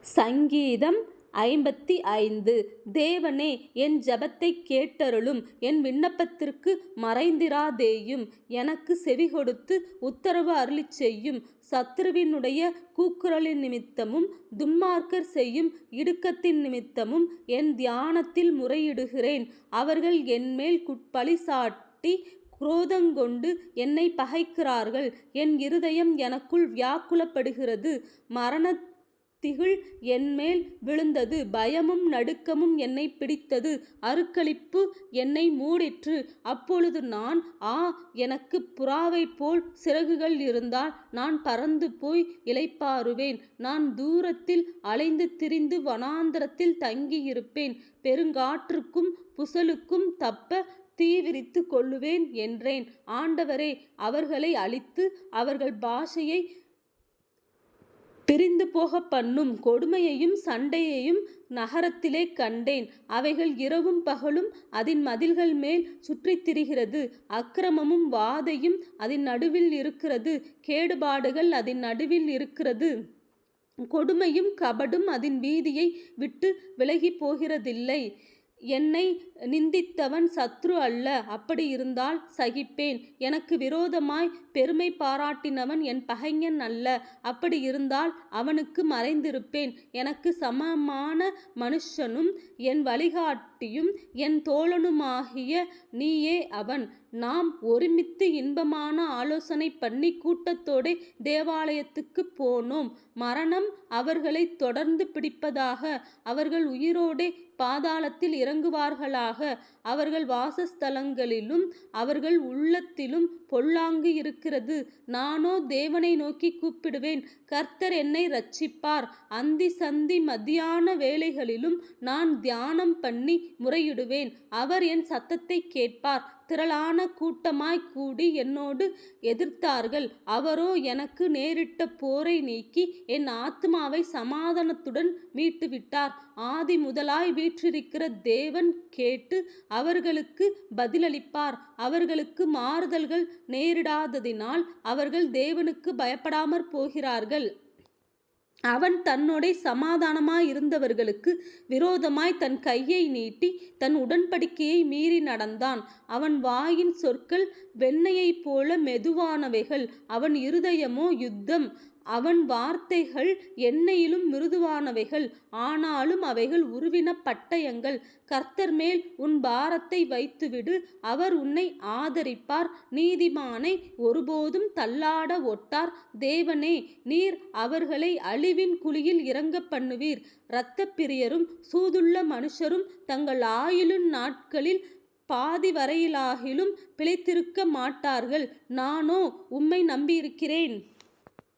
சங்கீதம் ஐம்பத்தி ஐந்து. தேவனே என் ஜெபத்தைக் கேட்டருளும் என் விண்ணப்பத்திற்கு மறைந்திராதேயும் எனக்கு செவிகொடுத்து உத்தரவு அருளி செய்யும் கூக்குரலின் நிமித்தமும் துன்மார்க்கர் செய்யும் இடுக்கத்தின் நிமித்தமும் என் தியானத்தில் முறையிடுகிறேன். அவர்கள் என்மேல் பழிசாட்டி குரோதங்கொண்டு என்னை பகைக்கிறார்கள். என் இருதயம் எனக்குள் வியாக்குலப்படுகிறது. மரணத் திகில் என்மேல் விழுந்தது. பயமும் நடுக்கமும் என்னை பிடித்தது. அருக்களிப்பு என்னை மூடிற்று. அப்பொழுது நான் ஆ எனக்குப் புறாவைப்போல் சிறகுகள் இருந்தால் நான் பறந்து போய் இளைப்பாறுவேன். நான் தூரத்தில் அலைந்து திரிந்து வனாந்தரத்தில் தங்கியிருப்பேன். பெருங்காற்றுக்கும் புசலுக்கும் தப்ப தீவிரித்து கொள்ளுவேன் என்றேன். ஆண்டவரே அவர்களை அழித்து அவர்கள் பாஷையை பிரிந்து போக பண்ணும் கொடுமையையும் சண்டையையும் நகரத்திலே கண்டேன். அவைகள் இரவும் பகலும் அதன் மதில்கள் மேல் சுற்றித் திரிகிறது. அக்கிரமமும் வாதையும் அதன் நடுவில் இருக்கிறது. கேடுபாடுகள் அதன் நடுவில் இருக்கிறது. கொடுமையும் கபடும் அதன் வீதியை விட்டு விலகிப் போகிறதில்லை. என்னை நிந்தித்தவன் சத்ரு அல்ல அப்படி இருந்தால் சகிப்பேன். எனக்கு விரோதமாய் பெருமை பாராட்டினவன் என் பகைஞன் அல்ல அப்படி இருந்தால் அவனுக்கு மறைந்திருப்பேன். எனக்கு சமமான மனுஷனும் என் வழிகாட்டியும் என் தோழனுமாகிய நீயே அவன். நாம் ஒருமித்து இன்பமான ஆலோசனை பண்ணி கூட்டத்தோடு தேவாலயத்துக்கு போனோம். மரணம் அவர்களை தொடர்ந்து பிடிப்பதாக அவர்கள் உயிரோடே பாதாளத்தில் இறங்குவார்களாக அவர்கள் வாசஸ்தலங்களிலும் அவர்கள் உள்ளத்திலும் பொல்லாங்கு இருக்கிறது. நானோ தேவனை நோக்கி கூப்பிடுவேன். கர்த்தர் என்னை ரட்சிப்பார் அந்தி சந்தி மதியான வேலைகளிலும் நான் தியானம் பண்ணி முறையிடுவேன். அவர் என் சத்தத்தை கேட்பார். திரளான கூட்டமாய்க் கூடி என்னோடு எதிர்த்தார்கள். அவரோ எனக்கு நேரிட்ட போரை நீக்கி என் ஆத்மாவை சமாதானத்துடன் மீட்டுவிட்டார். ஆதி முதலாய் வீற்றிருக்கிற தேவன் கேட்டு அவர்களுக்கு பதிலளிப்பார். அவர்களுக்கு மாறுதல்கள் நேரிடாததினால் அவர்கள் தேவனுக்கு பயப்படாமற் போகிறார்கள். அவன் தன்னோடே சமாதானமாயிருந்தவர்களுக்கு விரோதமாய் தன் கையை நீட்டி தன் உடன்படிக்கையை மீறி நடந்தான். அவன் வாயின் சொற்கள் வெண்ணையைப் போல மெதுவானவைகள். அவன் இருதயமோ யுத்தம். அவன் வார்த்தைகள் எண்ணெயிலும் மிருதுவானவைகள் ஆனாலும் அவைகள் உருவின பட்டயங்கள். கர்த்தர்மேல் உன் பாரத்தை வைத்துவிடு அவர் உன்னை ஆதரிப்பார். நீதிமானை ஒருபோதும் தள்ளாட ஒட்டார். தேவனே நீர் அவர்களை அழிவின் குழியில் இறங்க பண்ணுவீர். இரத்த பிரியரும் சூதுள்ள மனுஷரும் தங்கள் ஆயுளின் நாட்களில் பாதி வரையிலாகிலும் பிழைத்திருக்க மாட்டார்கள். நானோ உம்மை நம்பியிருக்கிறேன்.